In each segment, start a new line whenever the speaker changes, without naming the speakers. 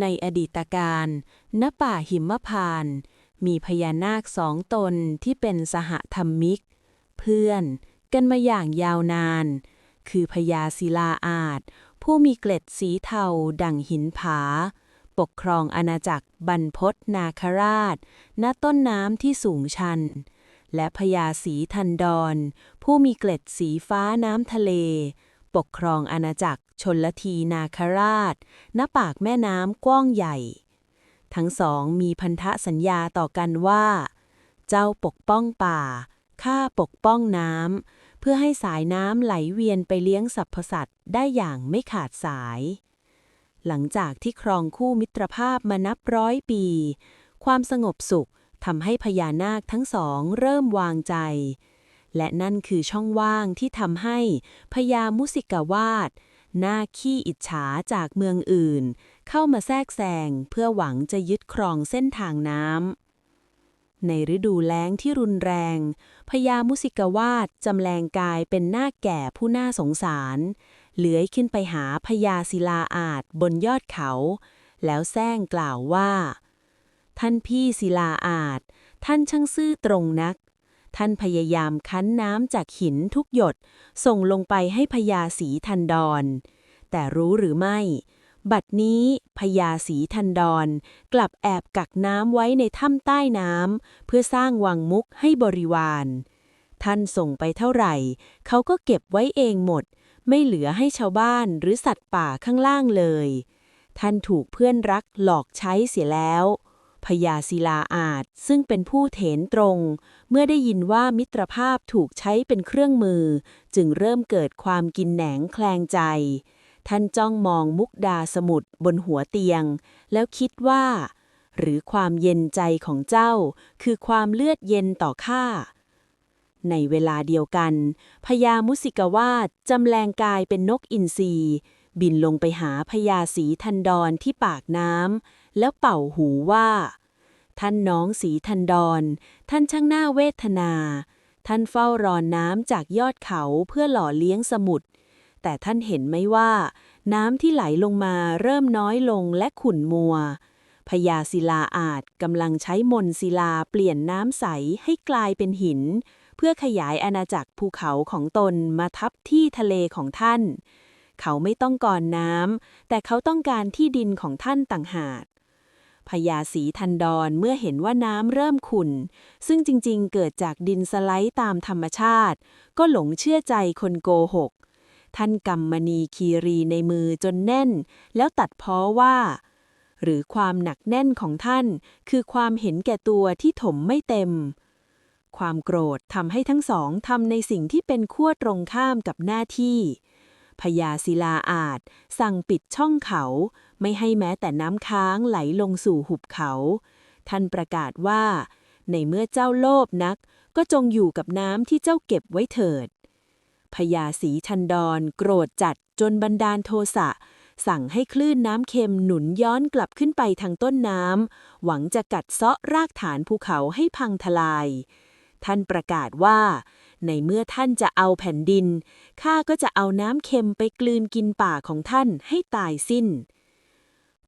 ในอดีตการณป่าหิมพานต์มีพญานาคสองตนที่เป็นสหธรรมิก เพื่อนกันมาอย่างยาวนาน คือพญาศิลาอาจ ผู้มีเกล็ดสีเทาดั่งหินผา ปกครองอาณาจักรบรรพตนาคราช ณต้นน้ำที่สูงชัน และพญาสีทันดร ผู้มีเกล็ดสีฟ้าน้ำทะเล ปกครองอาณาจักรชนลทีนาคราช ณ ปากแม่น้ำกว้างใหญ่ ทั้งสองมีพันธสัญญาต่อกันว่า เจ้าปกป้องป่า ข้าปกป้องน้ำ เพื่อให้สายน้ำไหลเวียนไปเลี้ยงสรรพสัตว์ได้อย่างไม่ขาดสาย หลังจากที่ครองคู่มิตรภาพมานับร้อยปี ความสงบสุขทำให้พญานาคทั้งสองเริ่มวางใจ และนั่นคือช่องว่างที่ทำให้พญามุสิกาวาสหน้าขี้อิจฉาจากเมืองอื่น เข้ามาแทรกแซงเพื่อหวังจะยึดครองเส้นทางน้ำ ในฤดูแล้งที่รุนแรง พญามุสิกาวาสจำแรงกายเป็นหน้าแก่ผู้น่าสงสาร เลื้อยขึ้นไปหาพญาศิลาอาจบนยอดเขา แล้วแซงกล่าวว่า ท่านพี่ศิลาอาจท่านช่างซื่อตรงนัก ท่านพยายามคั้นน้ำจากหินทุกหยด ส่งลงไปให้พญาสีทันดร แต่รู้หรือไม่ บัดนี้พญาสีทันดร กลับแอบกักน้ำไว้ในถ้ำใต้น้ำเพื่อสร้างวังมุกให้บริวาร ท่านส่งไปเท่าไหร่ เขาก็เก็บไว้เองหมด ไม่เหลือให้ชาวบ้านหรือสัตว์ป่าข้างล่างเลย ท่านถูกเพื่อนรักหลอกใช้เสียแล้ว พญาศิลาอาจ ซึ่งเป็นผู้เถนตรง เมื่อได้ยินว่ามิตรภาพถูกใช้เป็นเครื่องมือ จึงเริ่มเกิดความกินแหนงแคลงใจ ท่านจ้องมองมุกดาสมุทรบนหัวเตียง แล้วคิดว่า หรือความเย็นใจของเจ้า คือความเลือดเย็นต่อข้าในเวลาเดียวกันพญามุสิกวาสจำแรงกายเป็นนกอินทรีบินลงไปหาพญาสีทันดรที่ปากน้ำ แล้วเป่าหูว่า ท่านน้องสีทันดรท่านช่างหน่าเวทนา ท่านเฝ้ารอนน้ำจากยอดเขาเพื่อหล่อเลี้ยงสมุทรแต่ท่านเห็นไหมว่า น้ำที่ไหลลงมาเริ่มน้อยลงและขุ่นมัวพญาศิลาอาจกำลังใช้มนศิลาเปลี่ยนน้ำใสให้กลายเป็นหิน เพื่อขยายอาณาจักรภูเขาของตนมาทับที่ทะเลของท่าน เขาไม่ต้องการน้ำแต่เขาต้องการที่ดินของท่านต่างหาก พญาสีทันดรเมื่อเห็นว่าน้ำเริ่มขุ่น ซึ่งจริงๆ เกิดจากดินสไลด์ตามธรรมชาติ ก็หลงเชื่อใจคนโกหก ท่านกำมณีคีรีในมือจนแน่น แล้วตัดพ้อว่า หรือความหนักแน่นของท่าน คือความเห็นแก่ตัวที่ถมไม่เต็ม ความโกรธทำให้ทั้งสองทำในสิ่งที่เป็นขั้วตรงข้ามกับหน้าที่ พญาศิลาอาจ สั่งปิดช่องเขา ไม่ให้แม้แต่น้ำค้างไหลลงสู่หุบเขา ท่านประกาศว่า ในเมื่อเจ้าโลภนัก ก็จงอยู่กับน้ำที่เจ้าเก็บไว้เถิดพญาสีชันดร โกรธจัดจนบันดาลโทสะ สั่งให้คลื่นน้ำเค็มหนุนย้อนกลับขึ้นไปทางต้นน้ำ หวังจะกัดเซาะรากฐานภูเขาให้พังทลาย ท่านประกาศว่า ในเมื่อท่านจะเอาแผ่นดิน ข้าก็จะเอาน้ำเค็มไปกลืนกินป่าของท่านให้ตายสิ้น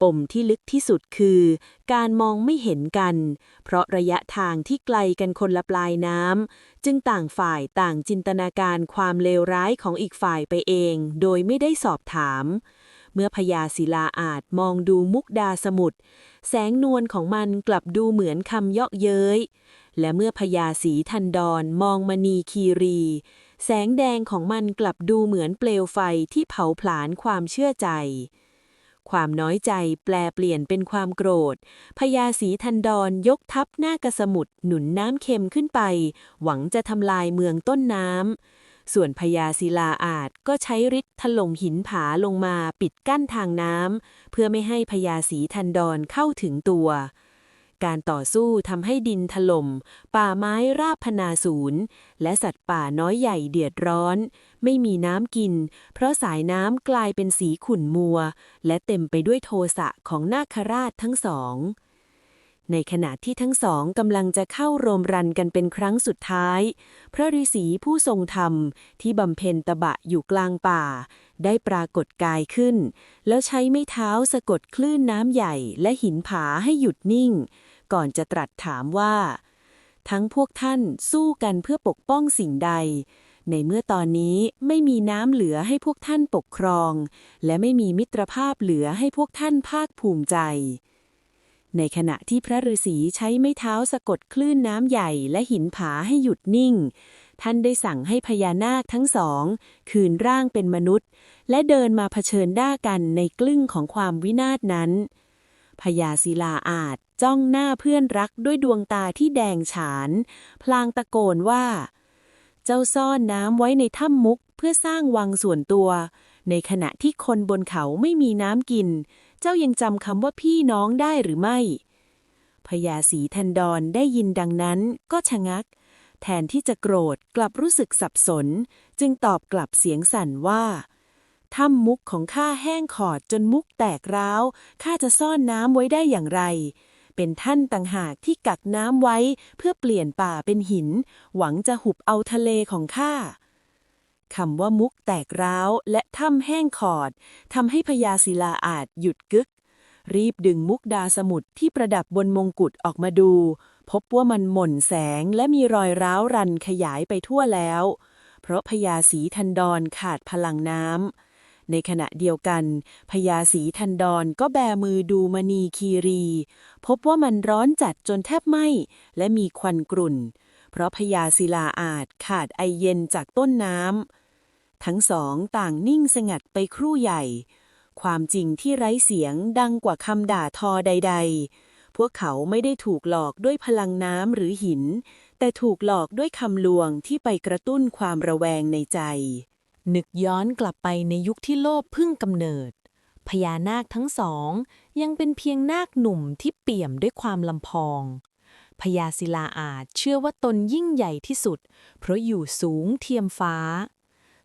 ปมที่ลึกที่สุดคือ การมองไม่เห็นกัน เพราะระยะทางที่ไกลกันคนละปลายน้ำจึงต่างฝ่ายต่างจินตนาการความเลวร้ายของอีกฝ่ายไปเอง โดยไม่ได้สอบถาม เมื่อพญาศิลาอาจมองดูมุกดาสมุทรแสงนวลของมันกลับดูเหมือนคำเยาะเย้ย และเมื่อพญาสีทันดอนมองมณีคีรี แสงแดงของมันกลับดูเหมือนเปลวไฟที่เผาผลาญความเชื่อใจ ความน้อยใจแปลเปลี่ยนเป็นความโกรธ พญาสีทันดอนยกทัพหน้ากระสมุทรหนุนน้ำเค็มขึ้นไป หวังจะทำลายเมืองต้นน้ำ ส่วนพญาศิลาอาจก็ใช้ฤทธิ์ถล่มหินผาลงมาปิดกั้นทางน้ำเพื่อไม่ให้พญาสีทันดอนเข้าถึงตัว การต่อสู้ทำให้ดินถล่ม ป่าไม้ราบพนาศูนย์และสัตว์ป่าน้อยใหญ่เดือดร้อน ไม่มีน้ำกิน เพราะสายน้ำกลายเป็นสีขุ่นมัว และเต็มไปด้วยโทสะของนาคราชทั้งสอง ในขณะที่ทั้งสองกำลังจะเข้าโรมรันกันเป็นครั้งสุดท้าย พระฤาษีผู้ทรงธรรมที่บำเพ็ญตบะอยู่กลางป่า ได้ปรากฏกายขึ้น แล้วใช้ไม้เท้าสะกดคลื่นน้ำใหญ่และหินผาให้หยุดนิ่ง ก่อนจะตรัสถามว่า ทั้งพวกท่านสู้กันเพื่อปกป้องสิ่งใดในเมื่อตอนนี้ไม่มีน้ำเหลือให้พวกท่านปกครอง และไม่มีมิตรภาพเหลือให้พวกท่านภาคภูมิใจ ในขณะที่พระฤาษีใช้ไม้เท้าสะกดคลื่นน้ำใหญ่และหินผาให้หยุดนิ่ง ท่านได้สั่งให้พญานาคทั้งสอง คืนร่างเป็นมนุษย์ และเดินมาเผชิญหน้ากันในกลึ้งของความวินาศนั้นพญาศิลาอาจจ้องหน้าเพื่อนรักด้วยดวงตาที่แดงฉาน พลางตะโกนว่า เจ้าซ่อนน้ำไว้ในถ้ำมุกเพื่อสร้างวังส่วนตัว ในขณะที่คนบนเขาไม่มีน้ำกิน เจ้ายังจำคำว่าพี่น้องได้หรือไม่ พญาสีทันดอนได้ยินดังนั้นก็ชะงัก แทนที่จะโกรธกลับรู้สึกสับสน จึงตอบกลับเสียงสั่นว่าถ้ำมุกของข้าแห้งขอดจนมุกแตกร้าวข้าจะซ่อนน้ำไว้ได้อย่างไร เป็นท่านต่างหากที่กักน้ำไว้เพื่อเปลี่ยนป่าเป็นหิน หวังจะหุบเอาทะเลของข้า คำว่ามุกแตกร้าวและถ้ำแห้งขอดทำให้พญาศิลาอาจหยุดกึก รีบดึงมุกดาสมุทรที่ประดับบนมงกุฎออกมาดู พบว่ามันหม่นแสงและมีรอยร้าวรันขยายไปทั่วแล้ว เพราะพญาสีทันดอนขาดพลังน้ำในขณะเดียวกันพญาสีทันดอนก็แบมือดูมณีคีรี พบว่ามันร้อนจัดจนแทบไหม้และมีควันกรุ่น เพราะพญาศิลาอาจขาดไอเย็นจากต้นน้ำ ทั้งสองต่างนิ่งสงัดไปครู่ใหญ่ ความจริงที่ไร้เสียงดังกว่าคำด่าทอใด ๆ พวกเขาไม่ได้ถูกหลอกด้วยพลังน้ำหรือหิน แต่ถูกหลอกด้วยคำลวงที่ไปกระตุ้นความระแวงในใจ
นึกย้อนกลับไปในยุคที่โลภเพึ่งกำเนิด พญานาคทั้งสอง ยังเป็นเพียงนาคหนุ่มที่เปี่ยมด้วยความลำพองพญาศิลาอาจเชื่อว่าตนยิ่งใหญ่ที่สุด เพราะอยู่สูงเทียมฟ้า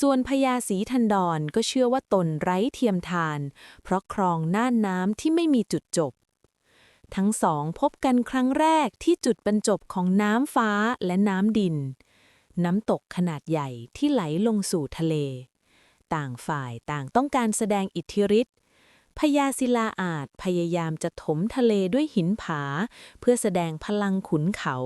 ส่วนพญาสีทันดอนก็เชื่อว่าตนไร้เทียมทาน เพราะครองน่านน้ำที่ไม่มีจุดจบ ทั้งสองพบกันครั้งแรกที่จุดบรรจบของน้ำฟ้าและน้ำดิน น้ำตกขนาดใหญ่ที่ไหลลงสู่ทะเล ต่างฝ่ายต่างต้องการแสดงอิทธิฤทธิ์พญาศิลาอาจพยายามจะถมทะเลด้วยหินผา เพื่อแสดงพลังขุนเขา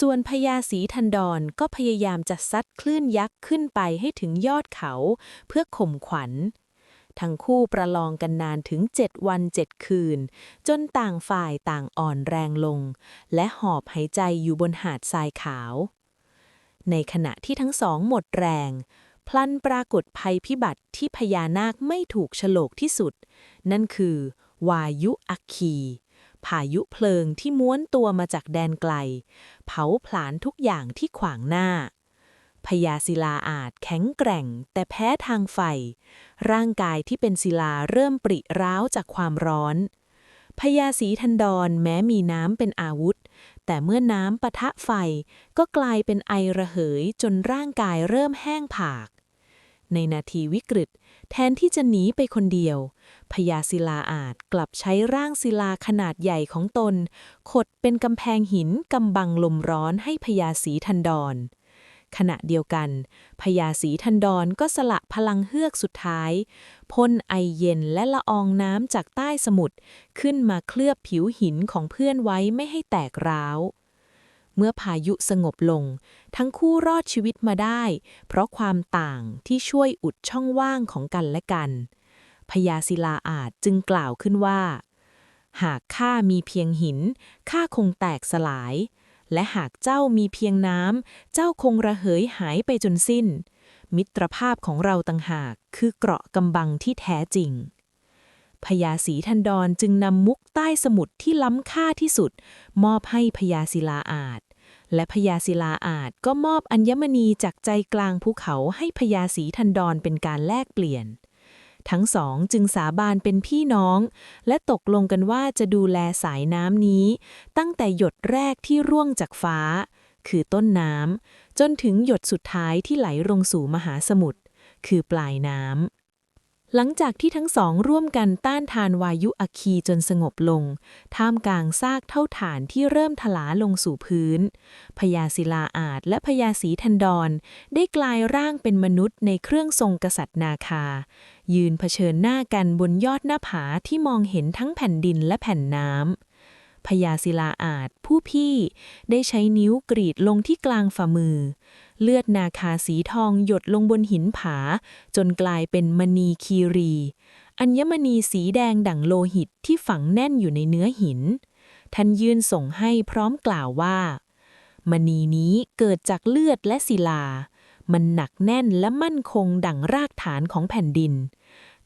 ส่วนพญาสีทันดอนก็พยายามจะซัดคลื่นยักษ์ขึ้นไปให้ถึงยอดเขา เพื่อข่มขวัญ ทั้งคู่ประลองกันนานถึงเจ็ดวันเจ็ดคืน จนต่างฝ่ายต่างอ่อนแรงลง และหอบหายใจอยู่บนหาดทรายขาว ในขณะที่ทั้งสองหมดแรง พลันปรากฏภัยพิบัติที่พญานาคไม่ถูกฉลกที่สุด นั่นคือ วายุอัคคี พายุเพลิงที่ม้วนตัวมาจากแดนไกล เผาผลาญทุกอย่างที่ขวางหน้าพญาศิลาอาจแข็งแกร่ง แต่แพ้ทางไฟ ร่างกายที่เป็นศิลาเริ่มปริร้าวจากความร้อนพญาสีทันดอนแม้มีน้ำเป็นอาวุธ แต่เมื่อน้ำปะทะไฟก็กลายเป็นไอระเหยจนร่างกายเริ่มแห้งผาก ในนาทีวิกฤต แทนที่จะหนีไปคนเดียวพญาศิลาอาจกลับใช้ร่างศิลาขนาดใหญ่ของตน ขดเป็นกำแพงหินกำบังลมร้อนให้พญาสีทันดอนขณะเดียวกันพญาสีทันดอนก็สละพลังเฮือกสุดท้ายพ่นไอเย็นและละอองน้ำจากใต้สมุทรขึ้นมาเคลือบผิวหินของเพื่อนไว้ไม่ให้แตกร้าว เมื่อพายุสงบลง ทั้งคู่รอดชีวิตมาได้ เพราะความต่างที่ช่วยอุดช่องว่างของกันและกัน พญาศิลาอาจจึงกล่าวขึ้นว่า หากข้ามีเพียงหิน ข้าคงแตกสลาย และหากเจ้ามีเพียงน้ำ เจ้าคงระเหยหายไปจนสิ้น มิตรภาพของเราต่างหากคือเกราะกำบังที่แท้จริงพญาสีทันดอนจึงนำมุกใต้สมุทรที่ล้ำค่าที่สุด มอบให้พญาศิลาอาจ และพญาศิลาอาจก็มอบอัญมณีจากใจกลางภูเขาให้พญาสีทันดอนเป็นการแลกเปลี่ยน ทั้งสองจึงสาบานเป็นพี่น้อง และตกลงกันว่าจะดูแลสายน้ำนี้ ตั้งแต่หยดแรกที่ร่วงจากฟ้า คือต้นน้ำจนถึงหยดสุดท้ายที่ไหลลงสู่มหาสมุทรคือปลายน้ำ หลังจากที่ทั้งสองร่วมกันต้านทานวายุอคคีจนสงบลง ท่ามกลางซากเท่าฐานที่เริ่มถลาลงสู่พื้น พญาศิลาอาจและพญาสีทันดร ได้กลายร่างเป็นมนุษย์ในเครื่องทรงกษัตริย์นาคา ยืนเผชิญหน้ากันบนยอดหน้าผาที่มองเห็นทั้งแผ่นดินและแผ่นน้ำพญาศิลาอาจผู้พี่ได้ใช้นิ้วกรีดลงที่กลางฝ่ามือ เลือดนาคาสีทองหยดลงบนหินผา จนกลายเป็นมณีคีรี อัญมณีสีแดงดั่งโลหิตที่ฝังแน่นอยู่ในเนื้อหิน ท่านยื่นส่งให้พร้อมกล่าวว่า มณีนี้เกิดจากเลือดและศิลา มันหนักแน่นและมั่นคงดั่งรากฐานของแผ่นดิน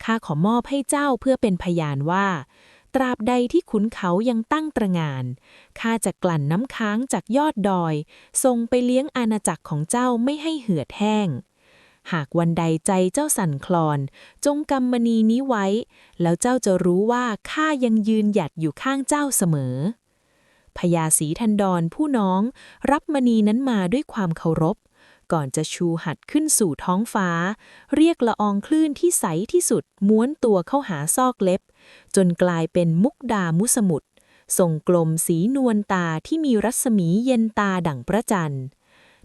ข้าขอมอบให้เจ้าเพื่อเป็นพยานว่า ตราบใดที่ขุนเขายังตั้งตระงาน ข้าจะกลั่นน้ำค้างจากยอดดอยส่งไปเลี้ยงอาณาจักรของเจ้าไม่ให้เหือดแห้ง หากวันใดใจเจ้าสั่นคลอน จงกำมณีนี้ไว้ แล้วเจ้าจะรู้ว่าข้ายังยืนหยัดอยู่ข้างเจ้าเสมอพญาศรีทันดรผู้น้องรับมณีนั้นมาด้วยความเคารพ ก่อนจะชูหัดขึ้นสู่ท้องฟ้า เรียกละอองคลื่นที่ใสที่สุดม้วนตัวเข้าหาซอกเล็บ จนกลายเป็นมุกดามุสมุทรทรงกลมสีนวลตาที่มีรัศมีเย็นตาดั่งพระจันทร์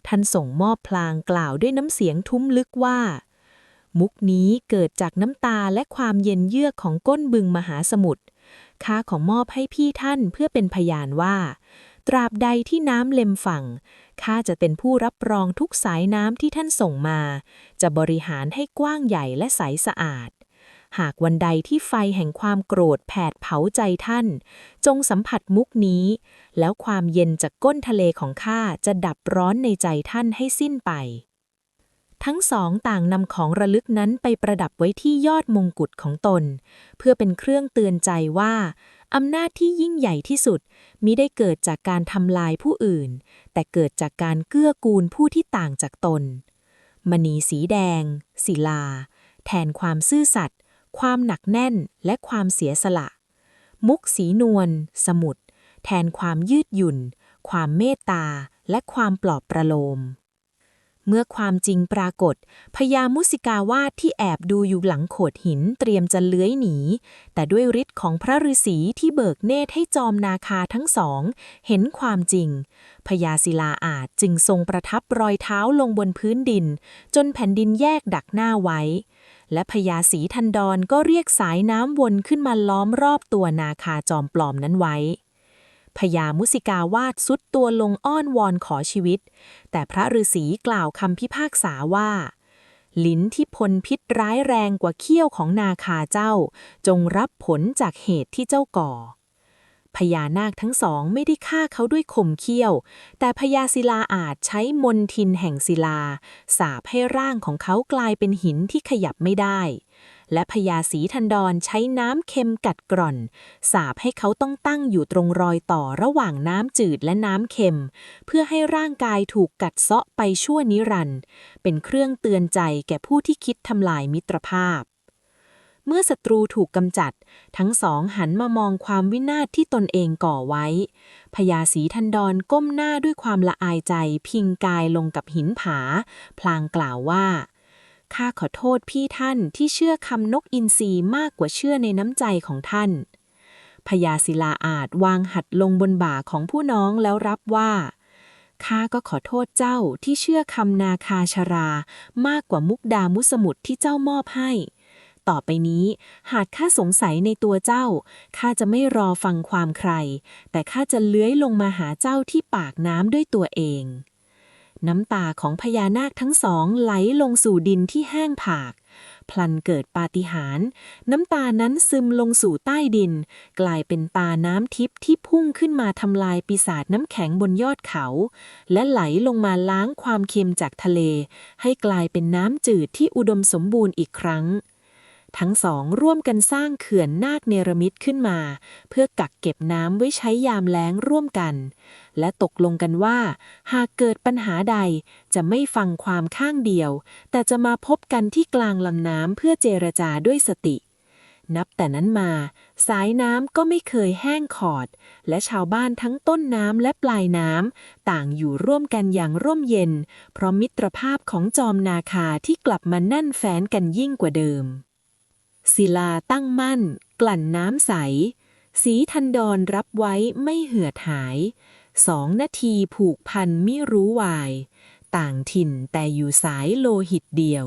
ท่านส่งมอบพลางกล่าวด้วยน้ำเสียงทุ้มลึกว่า มุกนี้เกิดจากน้ำตาและความเย็นเยือกของก้นบึงมหาสมุทรข้าของมอบให้พี่ท่านเพื่อเป็นพยานว่า ตราบใดที่น้ำเล็มฝั่งข้าจะเป็นผู้รับรองทุกสายน้ำที่ท่านส่งมา จะบริหารให้กว้างใหญ่และใสสะอาด หากวันใดที่ไฟแห่งความโกรธแผดเผาใจท่าน จงสัมผัสมุกนี้ แล้วความเย็นจากก้นทะเลของข้าจะดับร้อนในใจท่านให้สิ้นไป ทั้งสองต่างนำของระลึกนั้นไปประดับไว้ที่ยอดมงกุฎของตน เพื่อเป็นเครื่องเตือนใจว่าอำนาจที่ยิ่งใหญ่ที่สุดมิได้เกิดจากการทำลายผู้อื่น แต่เกิดจากการเกื้อกูลผู้ที่ต่างจากตน มณีสีแดง ศิลา แทนความซื่อสัตย์ ความหนักแน่นและความเสียสละ มุกสีนวลสมุด แทนความยืดหยุ่น ความเมตตา และความปลอบประโลม เมื่อความจริงปรากฏพญามุสิกาวาดที่แอบดูอยู่หลังโขดหินเตรียมจะเลื้อยหนี แต่ด้วยฤทธิ์ของพระฤาษีที่เบิกเนตรให้จอมนาคาทั้งสอง เห็นความจริงพญาศิลาอาจจึงทรงประทับรอยเท้าลงบนพื้นดิน จนแผ่นดินแยกดักหน้าไว้ และพญาสีทันดรก็เรียกสายน้ำวนขึ้นมาล้อมรอบตัวนาคาจอมปลอมนั้นไว้พญามุสิกาวาดสุดตัวลงอ้อนวอนขอชีวิต แต่พระฤาษีกล่าวคำพิพากษาว่า ลิ้นที่พลพิษร้ายแรงกว่าเขี้ยวของนาคาเจ้า จงรับผลจากเหตุที่เจ้าก่อ พญานาคทั้งสองไม่ได้ฆ่าเขาด้วยข่มเขี้ยว แต่พญาศิลาอาจใช้มนทินแห่งศิลา สาบให้ร่างของเขากลายเป็นหินที่ขยับไม่ได้ และพญาสีทันดรใช้น้ำเค็มกัดกร่อน สาบให้เขาต้องตั้งอยู่ตรงรอยต่อระหว่างน้ำจืดและน้ำเค็ม เพื่อให้ร่างกายถูกกัดเซาะไปชั่วนิรันด์เป็นเครื่องเตือนใจแก่ผู้ที่คิดทำลายมิตรภาพ เมื่อศัตรูถูกกำจัด ทั้งสองหันมามองความวินาศที่ตนเองก่อไว้ พญาสีทันดรก้มหน้าด้วยความละอายใจ พิงกายลงกับหินผา พลางกล่าวว่าข้าขอโทษพี่ท่านที่เชื่อคำนกอินทรีมากกว่าเชื่อในน้ำใจของท่านพญาศิลาอาจวางหัดลงบนบ่าของผู้น้องแล้วรับว่าข้าก็ขอโทษเจ้าที่เชื่อคำนาคาชรามากกว่ามุกดามุสมุทรที่เจ้ามอบให้ ต่อไปนี้ หากข้าสงสัยในตัวเจ้าข้าจะไม่รอฟังความใคร แต่ข้าจะเลื้อยลงมาหาเจ้าที่ปากน้ำด้วยตัวเอง น้ำตาของพญานาคทั้งสองไหลลงสู่ดินที่แห้งผากพลันเกิดปาฏิหาริย์น้ำตานั้นซึมลงสู่ใต้ดิน กลายเป็นตาน้ำทิพย์ที่พุ่งขึ้นมาทำลายปีศาจน้ำแข็งบนยอดเขา และไหลลงมาล้างความเค็มจากทะเล ให้กลายเป็นน้ำจืดที่อุดมสมบูรณ์อีกครั้ง ทั้งสองร่วมกันสร้างเขื่อนนาคเนรมิตขึ้นมา เพื่อกักเก็บน้ำไว้ใช้ยามแล้งร่วมกัน และตกลงกันว่า หากเกิดปัญหาใดจะไม่ฟังความข้างเดียว แต่จะมาพบกันที่กลางลำน้ำเพื่อเจรจาด้วยสติ นับแต่นั้นมา สายน้ำก็ไม่เคยแห้งขอด และชาวบ้านทั้งต้นน้ำและปลายน้ำต่างอยู่ร่วมกันอย่างร่มเย็น เพราะมิตรภาพของจอมนาคาที่กลับมาแน่นแฟ้นกันยิ่งกว่าเดิม ศิลาตั้งมั่น กลั่นน้ำใส สีทันดรรับไว้ไม่เหือดหาย สองนาทีผูกพันมิรู้วาย ต่างถิ่นแต่อยู่สายโลหิตเดียว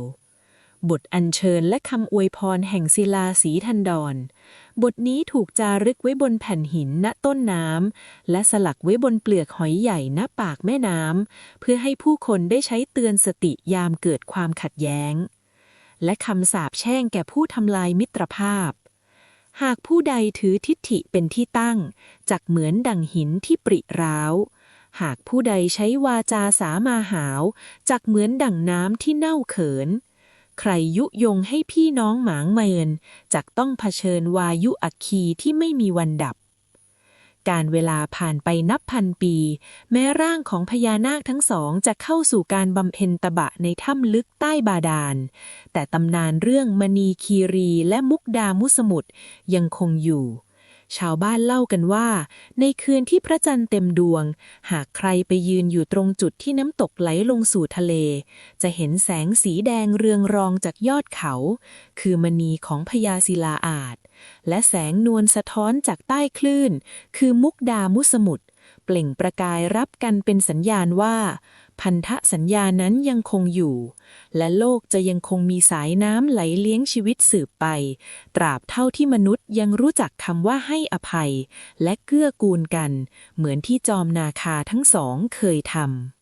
บทอัญเชิญและคำอวยพรแห่งศิลาสีทันดร บทนี้ถูกจารึกไว้บนแผ่นหินณต้นน้ำ และสลักไว้บนเปลือกหอยใหญ่ณปากแม่น้ำ เพื่อให้ผู้คนได้ใช้เตือนสติยามเกิดความขัดแย้ง และคำสาปแช่งแก่ผู้ทำลายมิตรภาพ หากผู้ใดถือทิฏฐิเป็นที่ตั้ง จักเหมือนดั่งหินที่ปริร้าว หากผู้ใดใช้วาจาสามาหาว จักเหมือนดั่งน้ำที่เน่าเขิน ใครยุยงให้พี่น้องหมางเมินจักต้องเผชิญวายุอัคคีที่ไม่มีวันดับ การเวลาผ่านไปนับพันปี แม้ร่างของพญานาคทั้งสองจะเข้าสู่การบำเพ็ญตบะในถ้ำลึกใต้บาดาล แต่ตำนานเรื่องมณีคีรีและมุกดามุสมุดยังคงอยู่ ชาวบ้านเล่ากันว่า ในคืนที่พระจันทร์เต็มดวง หากใครไปยืนอยู่ตรงจุดที่น้ำตกไหลลงสู่ทะเล จะเห็นแสงสีแดงเรืองรองจากยอดเขา คือมณีของพญาศิลาอาจ และแสงนวลสะท้อนจากใต้คลื่น คือมุกดามุสมุทรเปล่งประกายรับกันเป็นสัญญาณว่า พันธสัญญานั้นยังคงอยู่ และโลกจะยังคงมีสายน้ำไหลเลี้ยงชีวิตสืบไป ตราบเท่าที่มนุษย์ยังรู้จักคำว่าให้อภัย และเกื้อกูลกัน เหมือนที่จอมนาคาทั้งสองเคยทำ